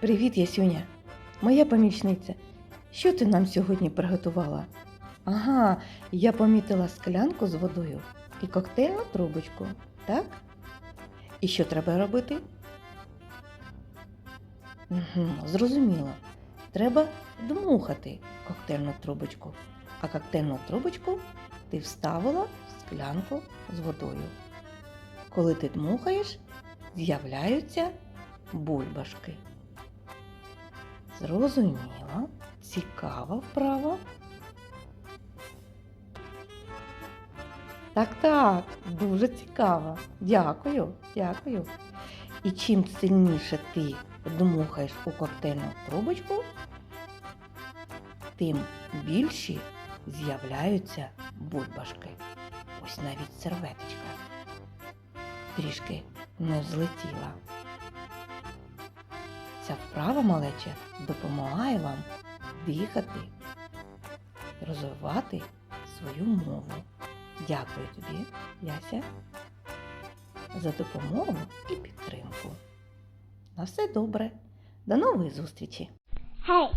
Привіт, Ясюня, моя помічниця. Що ти нам сьогодні приготувала? Ага, я помітила склянку з водою і коктейльну трубочку, так? І що треба робити? Угу, зрозуміло. Треба дмухати коктейльну трубочку, а коктейльну трубочку ти вставила в склянку з водою. Коли ти дмухаєш, з'являються бульбашки. Зрозуміло, цікава вправа. Так, так, дуже цікаво. Дякую, дякую. І чим сильніше ти дмухаєш у коктейльну трубочку, тим більші з'являються бульбашки. Ось навіть серветочка трішки не взлетіла. Ця вправа малеча допомагає вам дихати, розвивати свою мову. Дякую тобі, Яся, за допомогу і підтримку. На все добре. До нової зустрічі! Hey,